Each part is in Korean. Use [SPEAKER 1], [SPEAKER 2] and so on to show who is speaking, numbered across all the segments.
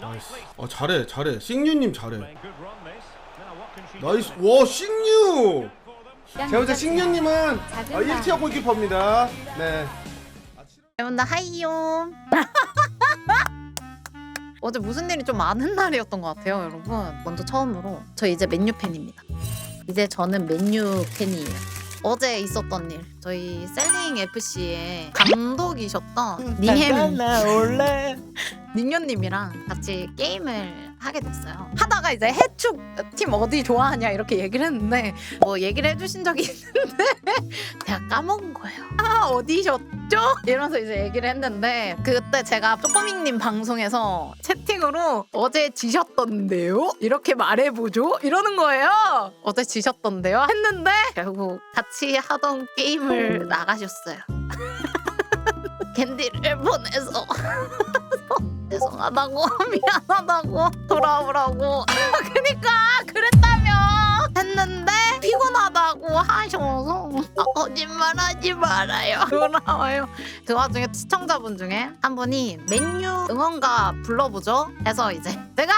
[SPEAKER 1] 나이스. 어 잘해 잘해. 싱유님 잘해. 나이스. 와 싱유. 제 혼자 싱유님은 아, 1티어 골키퍼입니다. 네.
[SPEAKER 2] 여러분들 하이요. 어제 무슨 일이 좀 많은 날이었던 것 같아요, 여러분. 먼저 처음으로 저 이제 맨유 팬입니다. 이제 저는 맨유 팬이에요. 어제 있었던 일, 저희 셀링 FC의 감독이셨던 닉햄 닉녀님이랑 같이 게임을 하게 됐어요. 하다가 이제 해축 팀 어디 좋아하냐 이렇게 얘기를 했는데 뭐 얘기를 해주신 적이 있는데 제가 까먹은 거예요. 아 어디셨죠? 이러면서 이제 얘기를 했는데 그때 제가 쪼꼬밍님 방송에서 채팅으로 어제 지셨던데요? 이렇게 말해보죠? 이러는 거예요. 어제 지셨던데요? 했는데 결국 같이 하던 게임을 나가셨어요. 캔디를 보내서 죄송하다고 미안하다고 돌아오라고. 그니까 그랬다며 했는데 피곤하다고 하셔서 아, 거짓말하지 말아요. 돌아와요. 그 와중에 시청자분 중에 한 분이 맨유 응원가 불러보죠 해서 이제 내가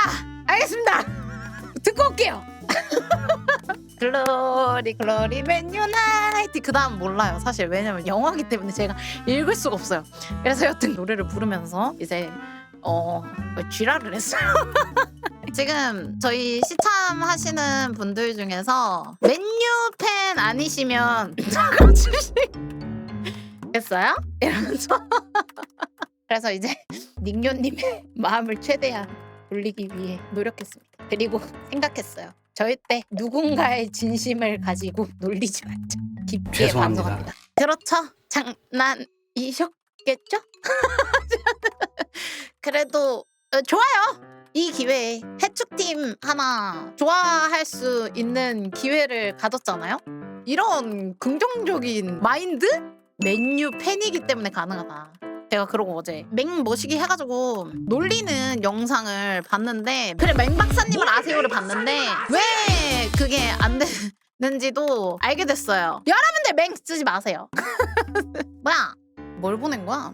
[SPEAKER 2] 알겠습니다. 듣고 올게요. 글로리 글로리 맨 유 나이트. 그 다음 몰라요 사실. 왜냐면 영화기 때문에 제가 읽을 수가 없어요. 그래서 여튼 노래를 부르면서 이제 어 쥐라를 했어요. 지금 저희 시참 하시는 분들 중에서 맨유 팬 아니시면 주시겠어요? 이러면서 그래서 이제 닉요님의 마음을 최대한 돌리기 위해 노력했습니다. 그리고 생각했어요. 절대 누군가의 진심을 가지고 놀리지 말자. 깊게
[SPEAKER 3] 죄송합니다.
[SPEAKER 2] 반성합니다. 그렇죠? 장난이셨겠죠? 그래도 어, 좋아요. 이 기회에 해축팀 하나 좋아할 수 있는 기회를 가졌잖아요. 이런 긍정적인 마인드? 맨유 팬이기 때문에 가능하다. 제가 그러고 어제 맹머시기 해가지고 놀리는 영상을 봤는데 그래 맹박사님을 아세요를 봤는데 왜 그게 안 되는지도 알게 됐어요. 여러분들 맹 쓰지 마세요. 뭐야? 뭘 보낸 거야?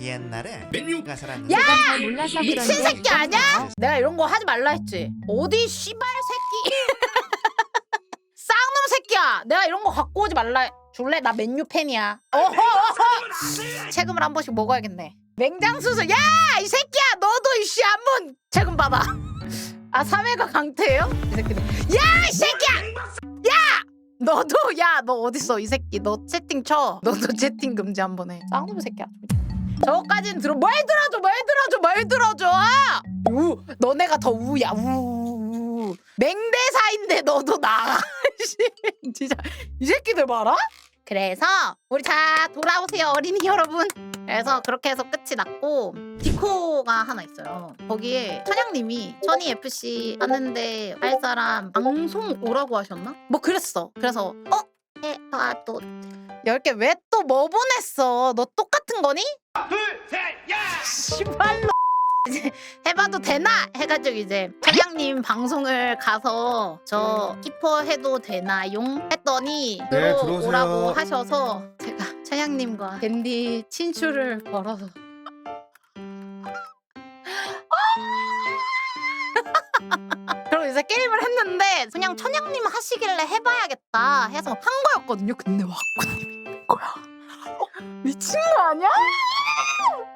[SPEAKER 4] 옛날에 맨유가 살았는데
[SPEAKER 2] 야!
[SPEAKER 5] 잘 몰라서
[SPEAKER 2] 미친
[SPEAKER 5] 그런데
[SPEAKER 2] 새끼 아니야? 내가 이런 거 하지 말라 했지. 어디 씨발 새끼. 쌍놈 새끼야. 내가 이런 거 갖고 오지 말라. 해. 줄래? 나 맨유 팬이야. 어허 어허. 책임을 한 번씩 먹어야겠네. 맹장 수술. 야! 이 새끼야. 너도 이씨 한번 책임 받아. 아, 3회가 강태예요? 이 새끼들. 야! 이 새끼야! 야! 너도 야, 너 어딨어? 이 새끼. 너 채팅 쳐. 너도 채팅 금지 한번 해. 쌍놈 새끼야. 저거까지는 들어 뭘 들어줘 뭘 들어줘 뭘 들어줘? 우 너네가 더 우야 우 맹대사인데 너도 나가 씨, 진짜. 이 새끼들 봐라. 그래서 우리 자 돌아오세요 어린이 여러분. 그래서 그렇게 해서 끝이 났고 디코가 하나 있어요. 거기에 천양님이 천이 FC 하는데 할 사람 방송 오라고 하셨나? 뭐 그랬어. 그래서 어? 해봐도 10개 왜 또 뭐 보냈어? 너 똑같은 거니? 씨발로. 이제 해봐도 되나? 해가지고 이제 차장님 방송을 가서 저 키퍼 해도 되나용? 했더니
[SPEAKER 1] 네,
[SPEAKER 2] 들어오라고. 하셔서 제가 차장님과 댄디 친추를 걸어서 게임을 했는데 그냥 천양님 하시길래 해봐야겠다 해서 한 거였거든요 근데 와꾸님이 있는 거야 어, 미친 거 아니야?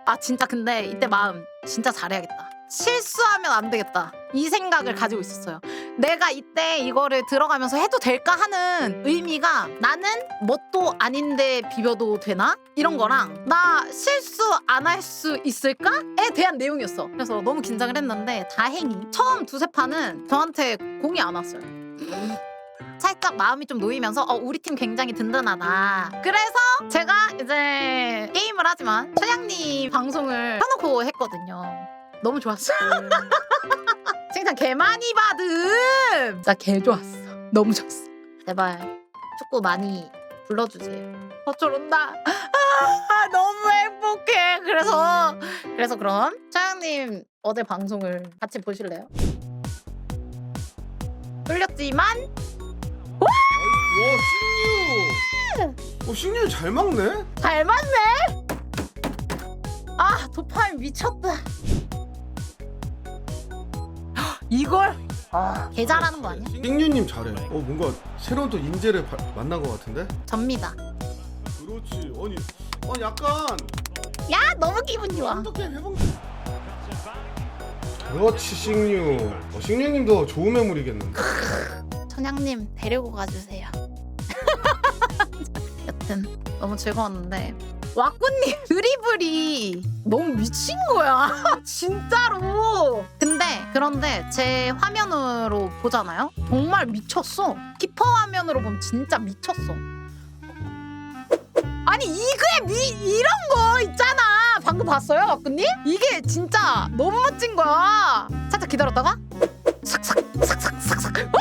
[SPEAKER 2] 아 진짜 근데 이때 마음 진짜 잘해야겠다. 실수하면 안 되겠다. 이 생각을 가지고 있었어요. 내가 이때 이거를 들어가면서 해도 될까 하는 의미가 나는 뭣도 아닌데 비벼도 되나? 이런 거랑 나 실수 안 할 수 있을까?에 대한 내용이었어. 그래서 너무 긴장을 했는데 다행히 처음 두세 판은 저한테 공이 안 왔어요. 살짝 마음이 좀 놓이면서 어, 우리 팀 굉장히 든든하다. 그래서 제가 이제 게임을 하지만 천양님 방송을 켜놓고 했거든요. 너무 좋았어요. 칭찬 개 많이 받음. 진짜 개 좋았어. 너무 좋았어. 제발 축구 많이 불러주세요. 어쩔 온다. 아, 너무 행복해. 그래서 그래서 그럼 천양님 어제 방송을 같이 보실래요? 뚫렸지만
[SPEAKER 1] 와 싱유. 어 싱유 잘 막네.
[SPEAKER 2] 잘 맞네. 아 도파민 미쳤다. 이걸 아, 개 잘하는 거 아니야?
[SPEAKER 1] 띵유님 잘해. 어 뭔가 새로운 또 인재를 바- 만난 것 같은데?
[SPEAKER 2] 접니다.
[SPEAKER 1] 그렇지. 아니, 아니 약간
[SPEAKER 2] 야 너무 기분 좋아.
[SPEAKER 1] 게임 해본. 그렇지 식류. 어, 식류님도 좋은 매물이겠는데.
[SPEAKER 2] 천양님 데리고 가주세요. 여튼 너무 즐거웠는데 와꾸님 드리블이 너무 미친 거야 진짜로. 근데 그런데 제 화면으로 보잖아요. 정말 미쳤어. 키퍼 화면으로 보면 진짜 미쳤어. 아니 이게 미 이런 거 있잖아. 방금 봤어요, 와꾸님? 이게 진짜 너무 멋진 거야. 살짝 기다렸다가 삭삭 삭삭 삭삭. 와!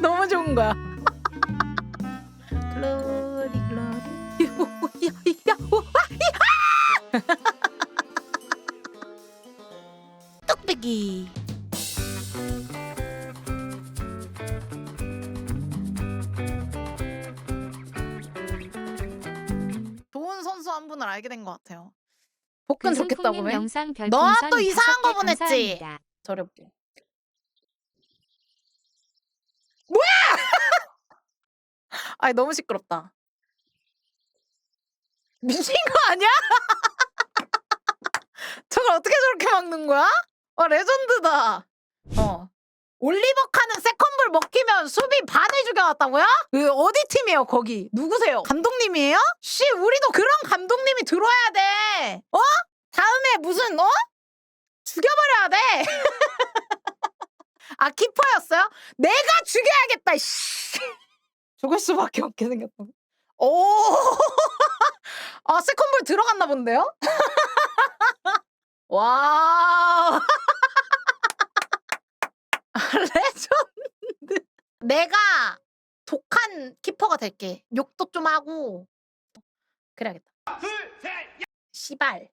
[SPEAKER 2] 너무 좋은 거야. 글로리 글로 뚝배기 좋은 선수 한 분을 알게 된 것 같아요. 복근 좋겠다고 왜?
[SPEAKER 3] 영상
[SPEAKER 2] 너가
[SPEAKER 3] 별풍선
[SPEAKER 2] 또 이상한
[SPEAKER 3] 거개
[SPEAKER 2] 보냈지? 저렴게. 뭐야? 아니 너무 시끄럽다. 미친 거 아니야? 저걸 어떻게 저렇게 막는 거야? 와 레전드다. 어. 올리버 카는 세컨볼 먹히면 수비 반을 죽여놨다고요? 그 어디 팀이에요 거기? 누구세요? 감독님이에요? 씨 우리도 그런 감독님이 들어와야 돼. 어? 다음에 무슨 어? 죽여버려야 돼. 아 키퍼였어요? 내가 죽여야겠다. 씨. 죽을 수밖에 없게 생겼다. 오, 아 세컨볼 들어갔나 본데요? 와, 레전드. 내가 독한 키퍼가 될게. 욕도 좀 하고 그래야겠다. 시발.